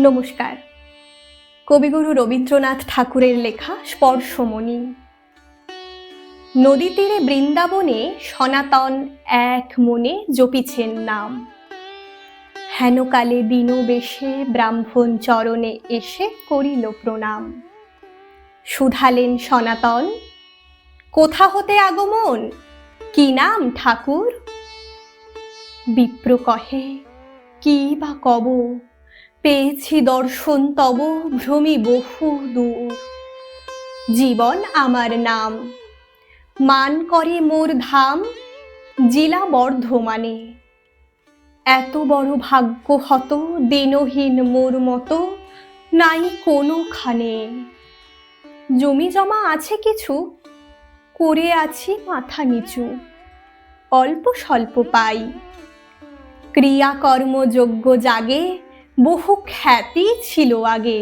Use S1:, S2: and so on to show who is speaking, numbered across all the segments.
S1: নমস্কার। কবিগুরু রবীন্দ্রনাথ ঠাকুরের লেখা স্পর্শমণি। নদী তীরে বৃন্দাবনে সনাতন এক মনে জপিছেন নাম। হেনকালে দিন বেশে ব্রাহ্মণ চরণে এসে করিল প্রণাম। শুধালেন সনাতন, কোথা হতে আগমন? কি নাম ঠাকুর? বিপ্র কহে, কি বা কব? পেয়েছি দর্শন তব ভ্রমি বহু দূর। জীবন আমার নাম। মান করে মোর ধাম, জিলা বর্ধমানে। এত বড় ভাগ্য হত দিনহীন মোর মতো, নাই কোনোখানে। জমি জমা আছে কিছু, করে আছি মাথা নিচু। অল্প স্বল্প পাই। ক্রিয়াকর্মযোগ্য জাগে বহু খ্যাতি ছিল আগে।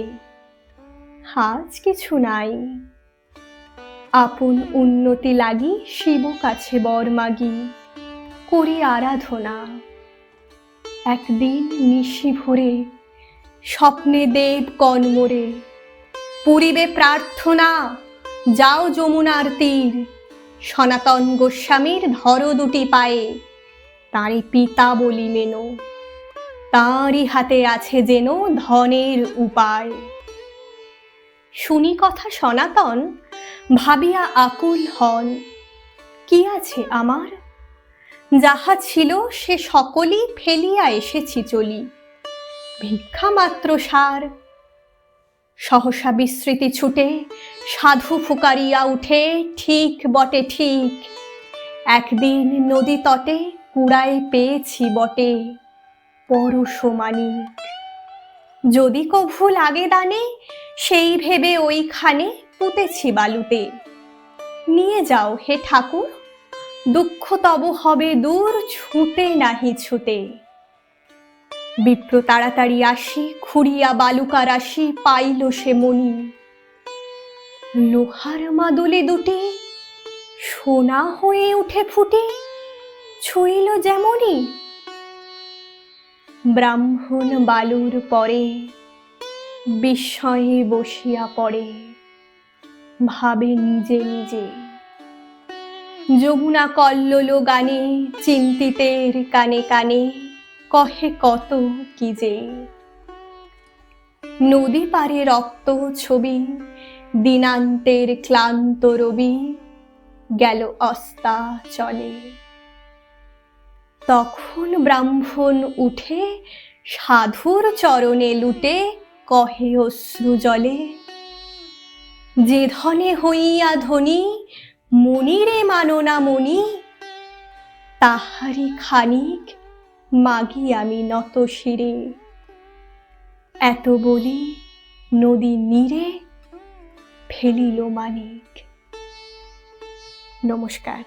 S1: আজ কিছু নাই। আপন উন্নতি লাগি শিব কাছে বর মাগি, করি আরাধনা। একদিন নিশি ভোরে স্বপ্নে দেব কনমরে পুরিবে প্রার্থনা, যাও যমুনার তীর। সনাতন গোস্বামীর ধরো দুটি পায়ে, তাঁরই পিতা বলি মেনো। তাঁরই হাতে আছে যেন ধনের উপায়। শুনি কথা সনাতন, ভাবিয়া আকুল হন। কি আছে আমার? যাহা ছিল সে সকলই ফেলিয়া এসেছি চলি। ভিক্ষা মাত্র সার। সহসা বিস্মৃতি ছুটে সাধু ফুকারিয়া উঠে ঠিক বটে, ঠিক। একদিন নদী তটে কুড়ায় পেয়েছি বটে। পরশমানিক যদি কভু লাগে দানে, সেই ভেবে ওইখানে পুঁতেছি বালুতে। নিয়ে যাও হে ঠাকুর, দুঃখ তব হবে দূর ছুতে নাহি ছুতে বিপ্র তাড়াতাড়ি আসি, খুঁড়িয়া বালুকা রাশি পাইল সে মণি। লোহার মাদুলি দুটি সোনা হয়ে উঠে ফুটে, ছুঁইল যেমনই ব্রাহ্মণ বালুর পরে, বিস্ময়ে বসিয়া পড়ে, ভাবে নিজে নিজে। যমুনা কল্লোল গানে, চিন্তিতের কানে কানে, কহে কত কি যে। নদী পারে রক্ত ছবি, দিনান্তের ক্লান্ত রবি, গেল অস্তা চলে। তখন ব্রাহ্মণ উঠে সাধুর চরণে লুটে কহে অশ্রু জলে, যে ধনে হইয়া ধনী, মনিরে মাননা মনি তাহারি খানিক মাগি আমি নত শিরে। এত বলি নদী নীরে ফেলিল মানিক। নমস্কার।